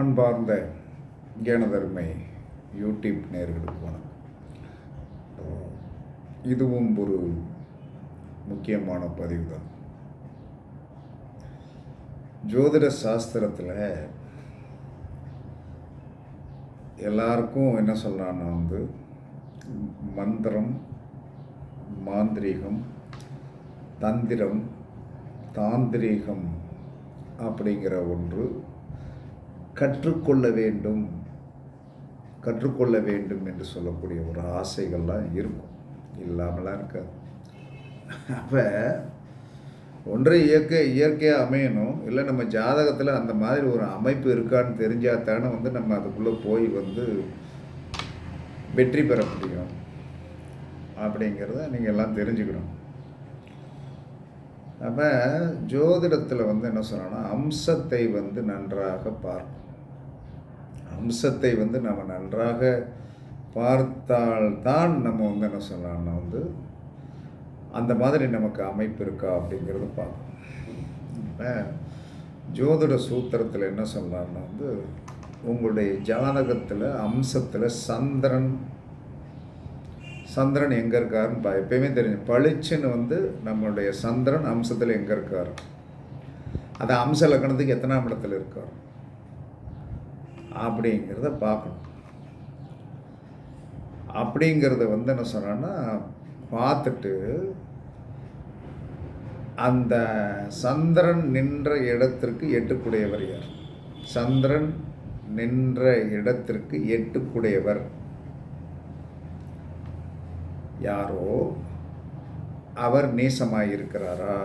அன்பார்ந்த ஞானதர்மை யூடியூப் நேர்களுக்கு வணக்கம். இதுவும் ஒரு முக்கியமான பதிவு தான். ஜோதிட சாஸ்திரத்தில் எல்லாருக்கும் என்ன சொல்கிறான்னா வந்து மந்திரம் மாந்திரீகம் தந்திரம் தாந்திரீகம் அப்படிங்கிற ஒன்று கற்றுக்கொள்ள வேண்டும். கற்றுக்கொள்ள வேண்டும் என்று சொல்லக்கூடிய ஒரு ஆசைகள்லாம் இருக்கும். இல்லாமலாம் இருக்காது. அப்போ ஒன்றை இயற்கை இயற்கையாக அமையணும். இல்லை நம்ம ஜாதகத்தில் அந்த மாதிரி ஒரு அமைப்பு இருக்கான்னு தெரிஞ்சால் தானே வந்து நம்ம அதுக்குள்ளே போய் வந்து வெற்றி பெற முடியும். அப்படிங்கிறத நீங்கள் எல்லாம் தெரிஞ்சுக்கணும். அப்போ ஜோதிடத்தில் வந்து என்ன சொன்னோன்னா அம்சத்தை வந்து நன்றாக பார்க்கணும் அம்சத்தை வந்து நம்ம நன்றாக பார்த்தால்தான் நம்ம வந்து என்ன சொல்லலாம்னா வந்து அந்த மாதிரி நமக்கு அமைப்பு இருக்கா அப்படிங்கிறத பார்க்கணும் இப்போ ஜோதிட சூத்திரத்தில் என்ன சொல்லலாம்னா வந்து உங்களுடைய ஜாதகத்தில் அம்சத்தில் சந்திரன் சந்திரன் எங்கே இருக்காருன்னு பா எப்பயுமே தெரியும். பளிச்சுன்னு வந்து நம்மளுடைய சந்திரன் அம்சத்தில் எங்கே இருக்கார்? அது அம்ச லக்கணத்துக்கு எத்தனாம் இடத்துல இருக்கார்? அப்படிங்கிறத பார்க்கணும். அப்படிங்கிறத வந்து என்ன சொன்னோன்னா பார்த்துட்டு அந்த சந்திரன் நின்ற இடத்திற்கு எட்டுக்குடையவர் யார்? சந்திரன் நின்ற இடத்திற்கு எட்டுக்குடையவர். யாரோ அவர் நேசமாயிருக்கிறாரா?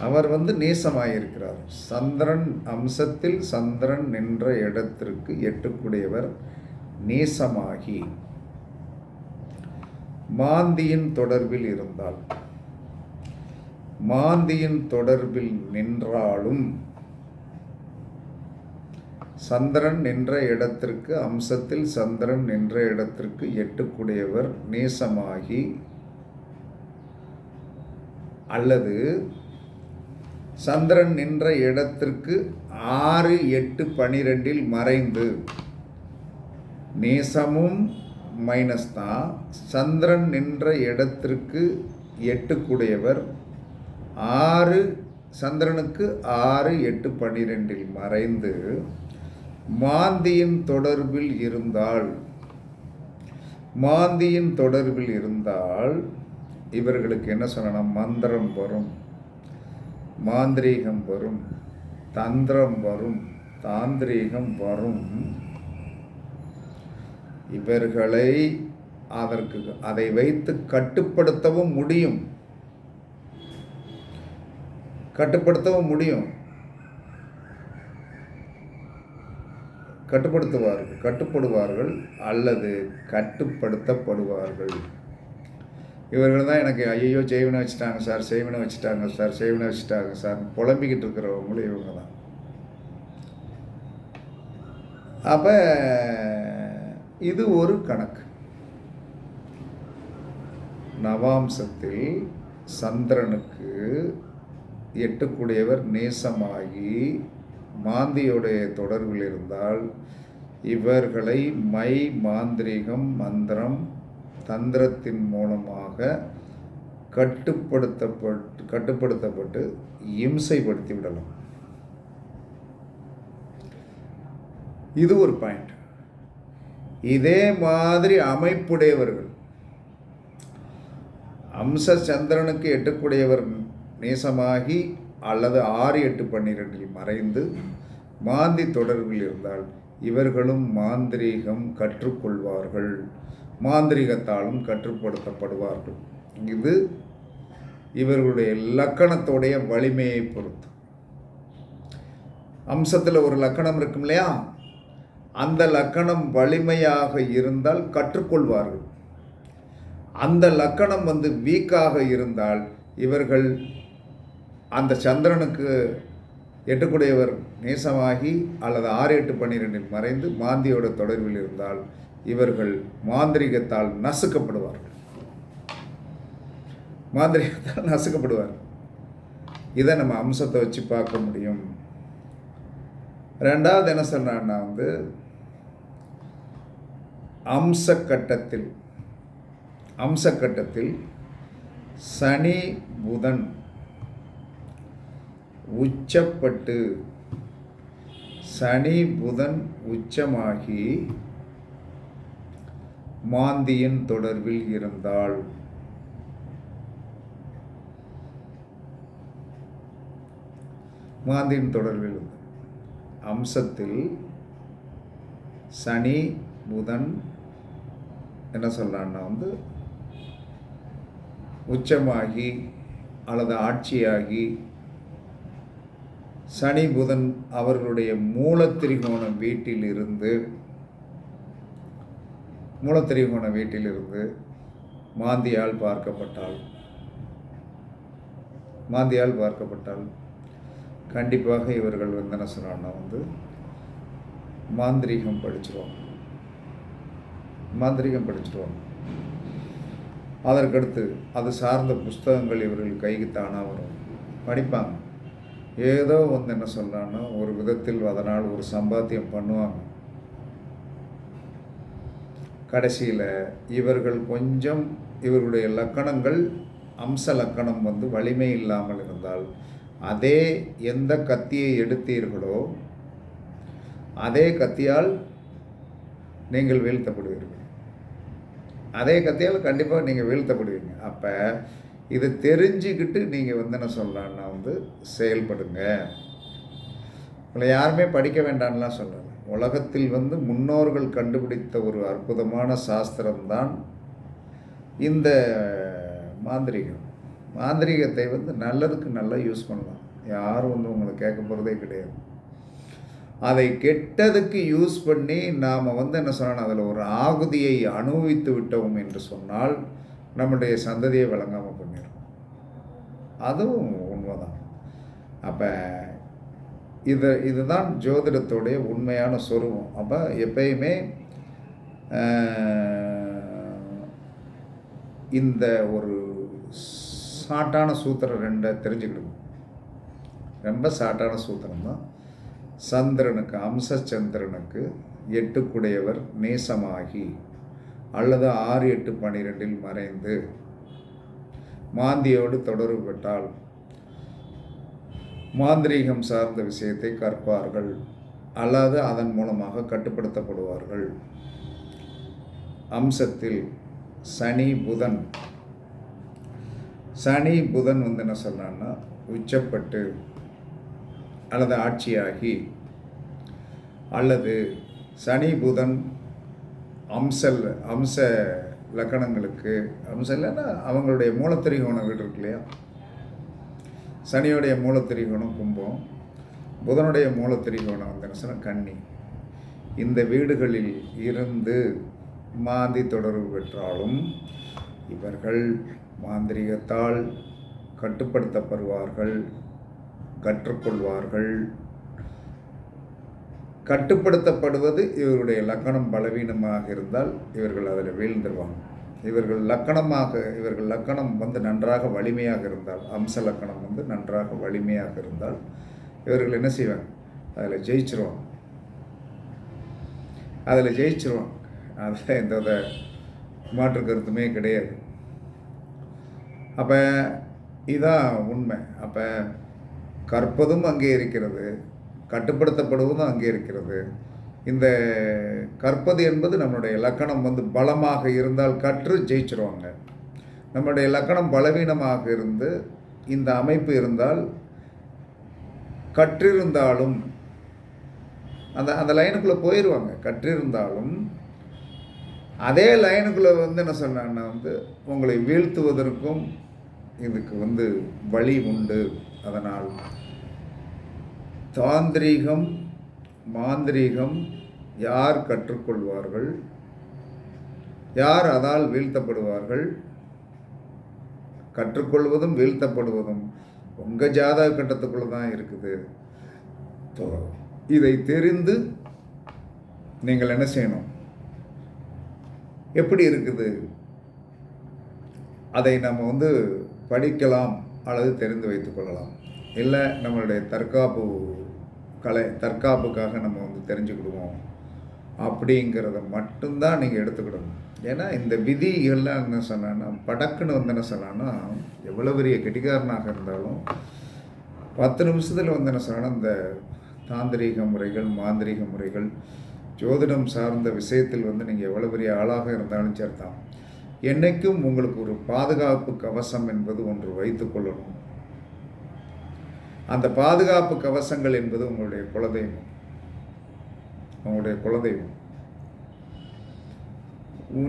அவர் வந்து நேசமாயிருக்கிறார். சந்திரன் அம்சத்தில் சந்திரன் நின்ற இடத்திற்கு எட்டுக்குடையவர் நேசமாகி மாந்தியின் தொடர்பில் இருந்தால் மாந்தியின் தொடர்பில் நின்றாலும் சந்திரன் நின்ற இடத்திற்கு அம்சத்தில் சந்திரன் நின்ற இடத்திற்கு எட்டுக்குடையவர் நேசமாகி அல்லது சந்திரன் நின்ற இடத்திற்கு ஆறு எட்டு பனிரெண்டில் மறைந்து நேசமும் மைனஸ் தான். சந்திரன் நின்ற இடத்திற்கு எட்டுக்குடையவர் ஆறு சந்திரனுக்கு ஆறு எட்டு பன்னிரெண்டில் மறைந்து மாந்தியின் தொடர்பில் இருந்தால் மாந்தியின் தொடர்பில் இருந்தால் இவர்களுக்கு என்ன சொல்லணும்? மந்திரம் வரும். மாந்திரீகம் வரும். தந்திரம் வரும். தாந்திரீகம் வரும். இவர்களை அதற்கு அதை வைத்து கட்டுப்படுத்தவும் முடியும். கட்டுப்படுத்தவும் முடியும். கட்டுப்படுத்துவார்கள் கட்டுப்படுவார்கள் அல்லது கட்டுப்படுத்தப்படுவார்கள். இவர்கள் தான் எனக்கு ஐயோ செய்வனை வச்சுட்டாங்க சார் செய்வனை வச்சுட்டாங்க சார் செய்வனை வச்சுட்டாங்க சார் புலம்பிக்கிட்டு இருக்கிறவங்களும் இவங்க தான் அப்போ இது ஒரு கணக்கு. நவாம்சத்தில் சந்திரனுக்கு எட்டுக்குடையவர் நேசமாகி மாந்தியுடைய தொடர்பில் இருந்தால் இவர்களை மை மாந்திரிகம் மந்திரம் தந்திரத்தின் மூலமாக கட்டுப்படுத்தப்பட்டு கட்டுப்படுத்தப்பட்டு இம்சைப்படுத்தி விடலாம். இது ஒரு பாயிண்ட் இதே மாதிரி அமைப்புடையவர்கள் அம்ச சந்திரனுக்கு எட்டக்கூடியவர் நேசமாகி அல்லது ஆறு எட்டு பன்னிரெண்டில் மறைந்து மாந்தி தொடர்பில் இருந்தால் இவர்களும் மாந்திரீகம் கற்றுக்கொள்வார்கள். மாந்திரிகத்தாலும் கற்றுப்படுத்தப்படுவார்கள். இது இவர்களுடைய லக்கணத்துடைய வலிமையை பொறுத்து. அம்சத்தில் ஒரு லக்கணம் இருக்கும் இல்லையா? அந்த லக்கணம் வலிமையாக இருந்தால் கற்றுக்கொள்வார்கள். அந்த லக்கணம் வந்து வீக்காக இருந்தால் இவர்கள் அந்த சந்திரனுக்கு எட்டுக்குடையவர் நேசமாகி அல்லது ஆறு எட்டு பன்னிரெண்டில் மறைந்து மாந்தியோட தொடர்பில் இருந்தால் இவர்கள் மாந்திரிகத்தால் நசுக்கப்படுவார்கள். மாந்திரிகத்தால் நசுக்கப்படுவார் இதை நம்ம அம்சத்தை வச்சு பார்க்க முடியும். ரெண்டாவது என்ன சொன்னான்னா வந்து அம்ச கட்டத்தில் அம்ச கட்டத்தில் சனி புதன் உச்சப்பட்டு சனி புதன் உச்சமாகி மாந்தியின் தொடர்பில் இருந்தால் மாந்தியின் தொடர்பில் அம்சத்தில் சனி புதன் என்ன சொல்லலான்னா வந்து உச்சமாகி அல்லது ஆட்சியாகி சனி புதன் அவர்களுடைய மூலத்திரிகோண வீட்டில் இருந்து மூலத்திரிகோண வீட்டிலிருந்து மாந்தியால் பார்க்கப்பட்டால் மாந்தியால் பார்க்கப்பட்டால் கண்டிப்பாக இவர்கள் வந்து என்ன சொன்னான்னா வந்து மாந்திரீகம் படிச்சிருவாங்க. மாந்திரீகம் படிச்சிருவாங்க. அதற்கடுத்து அது சார்ந்த புஸ்தகங்கள் இவர்கள் கைக்கு தானாக வரும். படிப்பாங்க. ஏதோ வந்து என்ன சொல்லலான்னா ஒரு விதத்தில் அதனால் ஒரு சம்பாத்தியம் பண்ணுவாங்க. கடைசியில் இவர்கள் கொஞ்சம் இவர்களுடைய லக்கணங்கள் அம்ச லக்கணம் வந்து வலிமை இல்லாமல் இருந்தால் அதே எந்த கத்தியை எடுத்தீர்களோ அதே கத்தியால் நீங்கள் வீழ்த்தப்படுவீர்கள். அதே கத்தியால் கண்டிப்பாக நீங்கள் வீழ்த்தப்படுவீங்க. அப்போ இது தெரிஞ்சுக்கிட்டு நீங்கள் வந்து என்ன சொல்கிறான்னா வந்து செயல்படுங்க. உங்களை யாருமே படிக்க வேண்டாம்லாம் சொல்லலை. உலகத்தில் வந்து முன்னோர்கள் கண்டுபிடித்த ஒரு அற்புதமான சாஸ்திரம்தான் இந்த மாந்திரிகம். மாந்திரிகத்தை வந்து நல்லதுக்கு நல்லா யூஸ் பண்ணலாம். யாரும் வந்து உங்களை கேட்க போகிறதே கிடையாது. அதை கெட்டதுக்கு யூஸ் பண்ணி நாம் வந்து என்ன சொல்லணும்? அதில் ஒரு ஆகுதியை அனுபவித்து விட்டோம் என்று சொன்னால் நம்முடைய சந்ததியை விளங்காமல் பண்ணிடும் அதுவும் உண்மைதான். அப்போ இது இதுதான் ஜோதிடத்துடைய உண்மையான சொருபம் அப்போ எப்பயுமே இந்த ஒரு சாட்டான சூத்திரம் ரெண்டை தெரிஞ்சுக்கிடுவோம் ரொம்ப சாட்டான சூத்திரம் தான். சந்திரனுக்கு அம்சச்சந்திரனுக்கு எட்டுக்குடையவர் நேசமாகி அல்லது ஆறு எட்டு பன்னிரெண்டில் மறைந்து மாந்தியோடு தொடர்பு பெற்றால் மாந்திரீகம் சார்ந்த விஷயத்தை கற்பார்கள். அல்லது அதன் மூலமாக கட்டுப்படுத்தப்படுவார்கள். அம்சத்தில் சனி புதன். சனி புதன் வந்து என்ன சொல்கிறான்னா உச்சப்பட்டு அல்லது ஆட்சியாகி அல்லது சனி புதன் அம்சல் அம்ச லக்கணங்களுக்கு அம்சம் இல்லைன்னா அவங்களுடைய மூலத்திரிகோணம் வீடு இருக்கு இல்லையா? சனியுடைய மூலத்திரிகோணம் கும்பம் புதனுடைய மூலத்திரிகோணம் வந்து கன்னி. இந்த வீடுகளில் இருந்து மாந்தி தொடர்பு பெற்றாலும் இவர்கள் மாந்திரிகத்தால் கட்டுப்படுத்தப்படுவார்கள் கற்றுக்கொள்வார்கள். கட்டுப்படுத்தப்படுவது இவருடைய லக்கணம் பலவீனமாக இருந்தால் இவர்கள் அதில் வீழ்ந்துருவாங்க. இவர்கள் லக்கணமாக இவர்கள் லக்கணம் வந்து நன்றாக வலிமையாக இருந்தால் அம்ச லக்கணம் வந்து நன்றாக வலிமையாக இருந்தால் இவர்கள் என்ன செய்வாங்க? அதில் ஜெயிச்சிருவாங்க. அதில் ஜெயிச்சிருவாங்க. அதில் எந்த வித மாற்று கருத்துமே கிடையாது. அப்போ இதுதான் உண்மை. அப்போ கற்பதும் அங்கே இருக்கிறது. கட்டுப்படுத்தப்படுவதும் அங்கே இருக்கிறது. இந்த கற்பது என்பது நம்மளுடைய லக்கணம் வந்து பலமாக இருந்தால் கற்று ஜெயிச்சிருவாங்க. நம்மளுடைய லக்கணம் பலவீனமாக இருந்து இந்த அமைப்பு இருந்தால் கற்றிருந்தாலும் அந்த அந்த லைனுக்குள்ளே போயிடுவாங்க கற்றிருந்தாலும் அதே லைனுக்குள்ளே வந்து என்ன சொன்னாங்கன்னா வந்து உங்களை வீழ்த்துவதற்கும் இதுக்கு வந்து வழி உண்டு. அதனால் தாந்திரீகம் மாந்திரீகம் யார் கற்றுக்கொள்வார்கள்? யார் அதால் வீழ்த்தப்படுவார்கள்? கற்றுக்கொள்வதும் வீழ்த்தப்படுவதும் உங்கள் ஜாதக கட்டத்துக்குள்ளே தான் இருக்குது. இதை தெரிந்து நீங்கள் என்ன செய்யணும்? எப்படி இருக்குது? அதை நம்ம வந்து படிக்கலாம் அல்லது தெரிந்து வைத்துக்கொள்ளலாம் இல்லை நம்மளுடைய தற்காப்பு கலை தற்காப்புக்காக நம்ம வந்து தெரிஞ்சுக்கிடுவோம். அப்படிங்கிறத மட்டும்தான் நீங்கள் எடுத்துக்கிடணும். ஏன்னா இந்த விதிகள்லாம் என்ன சொன்னான்னா படக்குன்னு வந்து என்ன சொன்னான்னா எவ்வளோ பெரிய கெட்டிக்காரனாக இருந்தாலும் பத்து நிமிஷத்தில் வந்து என்ன சொன்னா இந்த தாந்திரீக முறைகள் மாந்திரீக முறைகள் ஜோதிடம் சார்ந்த விஷயத்தில் வந்து நீங்கள் எவ்வளோ பெரிய ஆளாக இருந்தாலும் சரிதான். என்றைக்கும் உங்களுக்கு ஒரு பாதுகாப்பு கவசம் என்பது ஒன்று வைத்துக்கொள்ளணும் அந்த பாதுகாப்பு கவசங்கள் என்பது உங்களுடைய குலதெய்வம். உங்களுடைய குலதெய்வம்.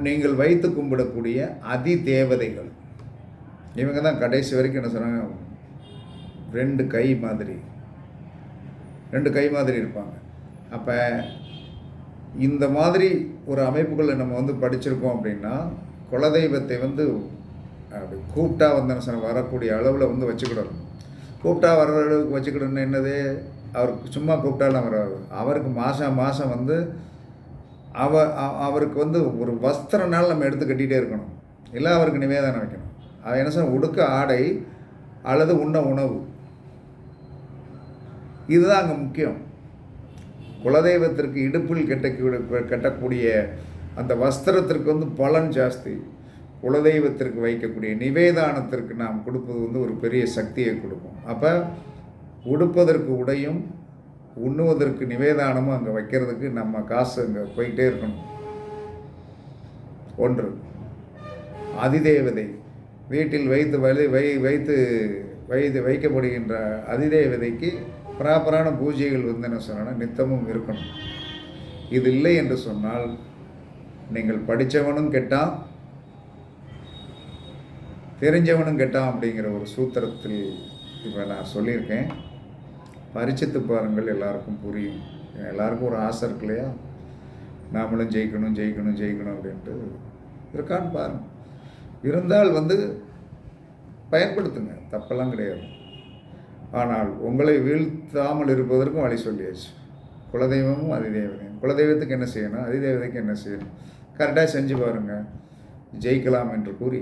நீங்கள் வைத்து கும்பிடக்கூடிய அதி தேவதைகள். இவங்க தான் கடைசி வரைக்கும் என்ன சொன்னாங்க? ரெண்டு கை மாதிரி. ரெண்டு கை மாதிரி இருப்பாங்க. அப்போ இந்த மாதிரி ஒரு அமைப்புகளை நம்ம வந்து படிச்சிருக்கோம் அப்படின்னா குலதெய்வத்தை வந்து அப்படி கூப்பிட்டா வந்து என்ன சொன்ன வரக்கூடிய அளவில் வந்து வச்சுக்கிடணும். கூப்பிட்டா வர்ற அளவுக்கு வச்சுக்கிடணும் என்னது? அவருக்கு சும்மா கூப்பிட்டாலும் வராது அவருக்கு மாதம் மாதம் வந்து அவ அவருக்கு வந்து ஒரு வஸ்திரனால் நம்ம எடுத்து கட்டிகிட்டே இருக்கணும். இல்லை அவருக்கு நிவேதனம் வைக்கணும். அது என்ன சார் உடுக்க ஆடை அல்லது உண்ண உணவு. இதுதான் அங்கே முக்கியம். குலதெய்வத்திற்கு இடுப்பில் கெட்ட கட்டக்கூடிய அந்த வஸ்திரத்திற்கு வந்து பலன் ஜாஸ்தி. குலதெய்வத்திற்கு வைக்கக்கூடிய நிவேதானத்திற்கு நாம் கொடுப்பது வந்து ஒரு பெரிய சக்தியை கொடுக்கும். அப்போ உடுப்பதற்கு உடையும் உண்ணுவதற்கு நிவேதானமும் அங்கே வைக்கிறதுக்கு நம்ம காசு அங்கே போயிட்டே இருக்கணும். ஒன்று. அதிதேவதை. வீட்டில் வைத்து வலி வை வைத்து வைத்து வைக்கப்படுகின்ற அதிதேவதைக்கு ப்ராப்பரான பூஜைகள் வந்து என்ன சொன்னா நித்தமும் இருக்கணும். இது இல்லை என்று சொன்னால் நீங்கள் படித்தவனும் கெட்டான் தெரிஞ்சவனும் கெட்டான் அப்படிங்கிற ஒரு சூத்திரத்தில் இப்போ நான் சொல்லியிருக்கேன். பரிச்சித்து பாருங்கள் எல்லாருக்கும் புரியும். எல்லாருக்கும் ஒரு ஆசை இருக்கு இல்லையா? நாமளும் ஜெயிக்கணும் ஜெயிக்கணும் ஜெயிக்கணும் அப்படின்ட்டு இருக்கான்னு பாருங்க. இருந்தால் வந்து பயன்படுத்துங்க தப்பெல்லாம் கிடையாது. ஆனால் உங்களை வீழ்த்தாமல் இருப்பதற்கும் வழி சொல்லியாச்சு. குலதெய்வமும் அதிதேவதையும். குலதெய்வத்துக்கு என்ன செய்யணும்? அதிதெய்வத்துக்கு என்ன செய்யணும்? கரெக்டாக செஞ்சு பாருங்கள் ஜெயிக்கலாம் என்று கூறி